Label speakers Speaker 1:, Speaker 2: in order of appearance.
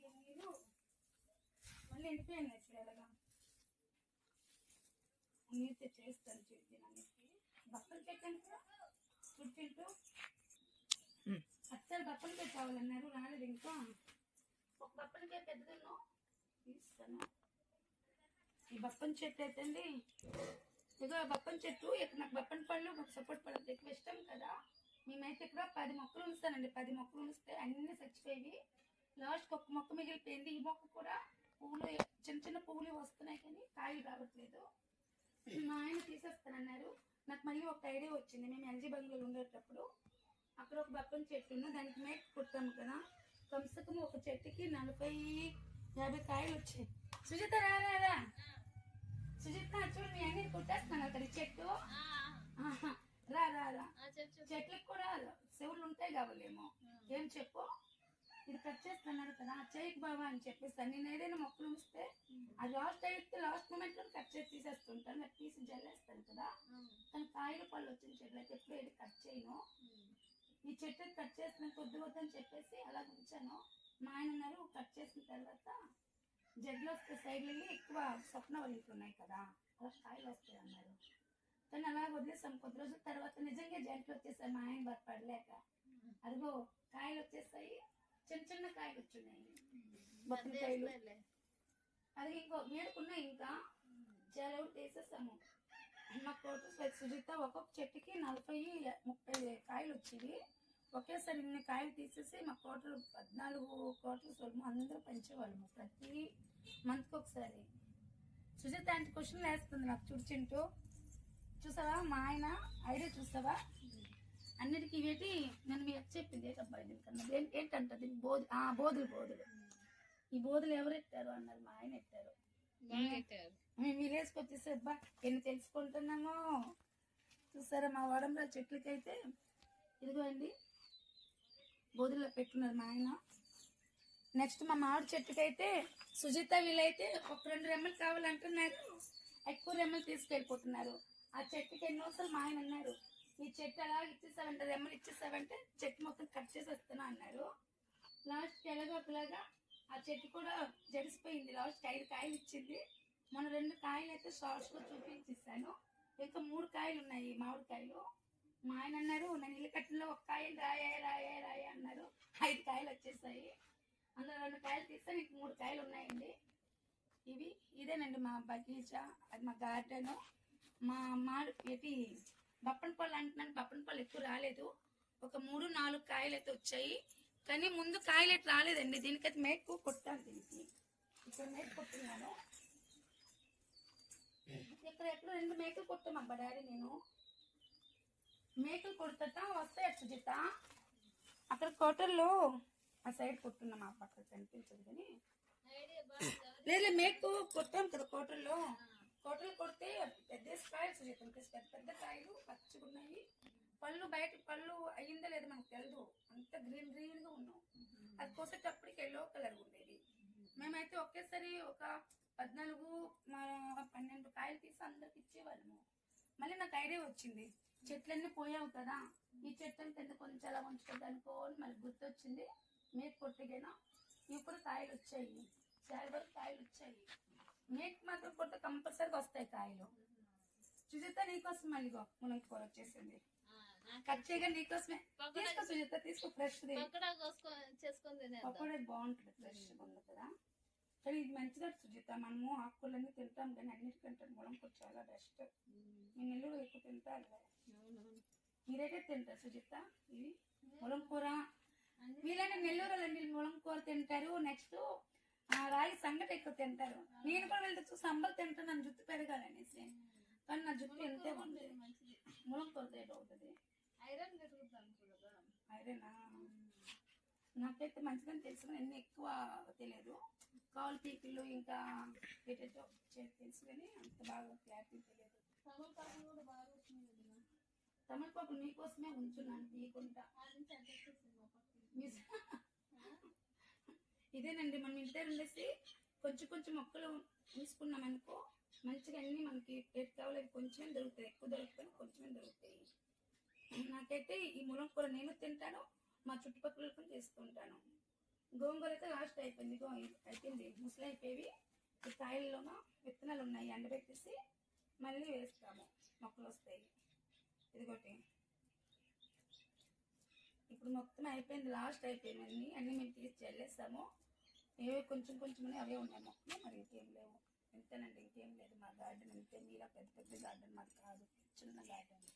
Speaker 1: ఇక నీళ్ళు మళ్ళీ ఎండిపోయింది ఇప్పుడు ఎలాగా. నీరు తెచ్చేస్తాను తినడానికి బప్పలు పెట్టాను కదా చుట్టింటూ అత్తలు బప్పలకే కావాలన్నారు రాలేదు ఇంకా. ఒక బప్పలకే పెద్దదన్నో తీస్తాను. ఈ బప్పన్ చెట్టు అయితే అండి ఇదిగో ఆ బప్పన్ చెట్టు. ఇక్కడ నాకు బప్పన్ పళ్ళు మాకు సపోర్ట్ పళ్ళు ఎక్కువ ఇష్టం కదా. మేమైతే ఇక్కడ పది మొక్కలు ఉంచుతానండి. పది మొక్కలు ఉంచితే అన్ని చచ్చిపోయి లాస్ట్కి ఒక్క మొక్క మిగిలిపోయింది. ఈ మొక్క కూడా పువ్వులు చిన్న చిన్న పువ్వులు వస్తున్నాయి కానీ కాయలు రావట్లేదు. మా ఆయన తీసేస్తానన్నారు. నాకు మళ్ళీ ఒక ఐడియా వచ్చింది. మేము ఎల్జీ బంగ్లాలో ఉండేటప్పుడు అక్కడ ఒక బప్పన్ చెట్టు ఉన్న దానికి మేక కుట్టాము కదా. కమ్సకం ఒక చెట్టుకి నలభై యాభై కాయలు వచ్చాయి. సుజిత రా రా రా. సుజిత చూడు మీ అన్ని కుట్టేస్తాను అక్కడ చెట్టు. రా రా రా. చెట్లకు కూడా చెవులు ఉంటాయి కావాలేమో. ఏం చెప్పు? కట్ చేస్తున్నారు కదా చేయకు బాబా అని చెప్పేస్తాను నేను ఏదైనా మొక్కలు ఉంచితే అది లాస్ట్ అయితే లాస్ట్ మూమెంట్లో కట్ చేసి తీసేస్తుంటాను. నాకు తీసి జల్లేస్తాను కదా. కానీ కాయలు పళ్ళు వచ్చిన చెట్లు అయితే ఎప్పుడు ఏది కట్ చేయను. ఈ చెట్టు కట్ చేసిన కొద్ది వద్దని చెప్పేసి అలా ఉంచాను. మా ఆయన ఉన్నారు కట్ చేసిన తర్వాత జడ్లు వస్తే సైడ్ వెళ్ళి ఎక్కువ స్వప్న వల్లికి ఉన్నాయి కదా అలా కాయలు వస్తాయి అన్నారు. కానీ అలా వదిలేసాం. కొద్ది రోజుల తర్వాత నిజంగా జంటలు వచ్చేసాయి. మా ఆయన బాధ పడలేక అదిగో కాయలు వచ్చేసాయి. చిన్న చిన్న కాయలు వచ్చున్నాయి బొత్తకాయలు అది ఇంకో మేడుకున్నాయి ఇంకా. చాలా తీసేసాము మా కోట సుజిత ఒక్కొక్క చెట్టుకి నలభై ముప్పై కాయలు వచ్చేవి ఒకేసారి ఇన్ని కాయలు తీసేసి మా కోటలు పద్నాలుగు కోటలు సొలము అందరూ పంచేవాళ్ళము ప్రతి మంత్కి ఒకసారి. సుజిత అంటే క్వశ్చన్ వేస్తుంది నాకు చుడుచింటూ చూసావా? మా ఆయన ఐడియా చూసావా? అన్నిటికీ ఇవేటి నేను మీకు చెప్పింది ఏంటబ్బా దీనికన్నా దేని- ఏంటంట దీనికి బోధి? ఆ బోధులు బోధులు. ఈ బోధులు ఎవరు ఎట్టారు అన్నారు మా ఆయన ఎట్టారు మేము విలేజ్కి వచ్చేసి అబ్బా ఎన్ని తెలుసుకుంటున్నామో. చూసారా మా వాడంలో చెట్లకైతే ఇదిగో అండి బోధుల్లో పెట్టున్నారు మా ఆయన. నెక్స్ట్ మా మామిడి చెట్టుకైతే సుజిత వీళ్ళైతే ఒక రెండు రెమ్మలు కావాలంటున్నారు. ఎక్కువ రెమ్మలు తీసుకెళ్ళిపోతున్నారు. ఆ చెట్టుకి ఎన్నోసార్లు మా ఆయన అన్నారు? ఈ చెట్టు అలా ఇచ్చేసావంటే రెమ్మలు ఇచ్చేసావంటే చెట్టు మొత్తం కట్ చేసి వస్తున్నా అన్నారు. లాస్ట్కి ఎలాగో ఒకలాగా ఆ చెట్టు కూడా జడిసిపోయింది లాస్ట్ ఐదు కాయలు ఇచ్చింది. మన రెండు కాయలు అయితే షార్ట్స్లో చూపించేసాను ఇంకా మూడు కాయలు ఉన్నాయి మామిడికాయలు. మా ఆయన అన్నారు నేను ఇల్లు కట్టినలో ఒక కాయలు రాయే రాయే రాయే అన్నారు. ఐదు కాయలు వచ్చేసాయి. అందులో రెండు కాయలు తీస్తే నీకు మూడు కాయలు ఉన్నాయండి. ఇవి ఇదేనండి మా బగీచా అది మా గార్డెను. మా మాడు ఏంటి బప్పన్ పళ్ళు అంటున్నాను బప్పన్ పళ్ళు ఎక్కువ రాలేదు. ఒక మూడు నాలుగు కాయలు అయితే వచ్చాయి. కానీ ముందు కాయలు అయితే రాలేదండి. దీనికైతే మేకు కొట్టాను దీనికి. ఇక్కడ మేకు కొట్టున్నాను. ఇక్కడ ఎక్కడ రెండు మేకలు కొట్టాం అబ్బా డాడీ నేను? మేకలు కొడతా వస్తాయి సుజిత? అక్కడ కోటల్లో ఆ సైడ్ కొట్టున్నాం ఆ పక్క కనిపించదు కానీ. లేదు మేకు కొట్టాం కదా కోటల్లో. కోటలు కొడితే పెద్ద కాయలు సుజిత పెద్ద పెద్ద కాయలు పచ్చిగా ఉన్నాయి పళ్ళు బయట పళ్ళు అయ్యిందో లేదో మనకు తెలియదు అంత గ్రీన్ గ్రీన్గా ఉన్నాం అది కోసేటప్పటికి ఎల్లో కలర్ ఉండేది. మేమైతే ఒకేసారి ఒక పద్నాలుగు పన్నెండు కాయలు తీసి అందరికి ఇచ్చేవాళ్ళము. మళ్ళీ నాకు ఐడియా వచ్చింది. చెట్లన్నీ పోయావు కదా. ఈ చెట్లను కింద కొంచెం అలా ఉంచుకుంది అనుకో అని మళ్ళీ గుర్తొచ్చింది. మేక కొట్టిగేనా ఇవి కూడా కాయలు వచ్చాయి. చాలా వరకు కాయలు వచ్చాయి. మేక మాత్రం కొడితే కంపల్సరీగా వస్తాయి కాయలు. సుజిత నీకోసం ఇగో మునగ కూర వచ్చేసింది. కట్ చేయగా నీకోసమే తీసుకో సుజిత తీసుకో ఫ్రెష్ పకోడీ బాగుంటుంది ఫ్రెష్ ఉంది కదా. కానీ ఇది మంచిదా సుజిత. మనము ఆకుకూరలన్నీ తింటాం కానీ అన్నిటికంటే ములంకూర చాలా బెస్ట్ నేను నెల్లూరు ఎక్కువ తింటాను మీరైతే తింటారు సుజిత ఇవి ములంకూర వీళ్ళని నెల్లూరు ములంకూర తింటారు నెక్స్ట్ రాగి సంగటి ఎక్కువ తింటారు. నేను కూడా వెళ్తే చూసి సంబలు తింటాను నన్ను జుట్టు పెరగాలనేసి. కానీ నా జుట్టు ఎంతే ఉంది ములంకూర రేట్ అవుతుంది
Speaker 2: ఐరన్
Speaker 1: ఐరనా? నాకైతే మంచిదని తెలుసు అన్ని ఎక్కువ తెలియదు. కాల్ పీకులు ఇంకా ఏటేటో తెలుసు కానీ అంత బాగా క్లారిటీ తెలియదు.
Speaker 2: తమలపాకు కూడా బాగా వచ్చింది వదినా.
Speaker 1: తమలపాకు నీకోసమే ఉంచున్నాను తీయకుండా
Speaker 2: ఆ నుంచి అడ్డొచ్చేసింది మా పక్కన.
Speaker 1: మీ- ఇదేనండి మనం ఇంటర్ ఉండేసి కొంచెం కొంచెం మొక్కలు తీసుకున్నాం అనుకో మంచిగా అన్ని మనకి ఏది కావాలి కొంచెమే దొరుకుతాయి. ఎక్కువ దొరుకుతాయి కొంచెమే దొరుకుతాయి. నాకైతే ఈ ములం కూర నేను తింటాను మా చుట్టుపక్కల కూడా చేసుకుంటాను. గోంగూర అయితే లాస్ట్ అయిపోయింది గో అయిపోయింది. ముసలి అయిపోయి ఈ కాయల్లోనూ విత్తనాలు ఉన్నాయి ఎండబెట్టేసి మళ్ళీ వేస్తాము మొక్కలు వస్తాయి. ఇదిగోటి. ఇప్పుడు మొత్తం అయిపోయింది లాస్ట్ అయిపోయింది అన్ని. మేము తీసి చల్లేస్తాము ఏవో కొంచెం కొంచెం అవే ఉన్నాయి మొక్కలు మరి ఇంకేం లేవు. ఇంతేనండి ఇంకేం లేదు. మా గార్డెన్ ఇంతే మీలా పెద్ద పెద్ద గార్డెన్ మాది కాదు చిన్న గార్డెన్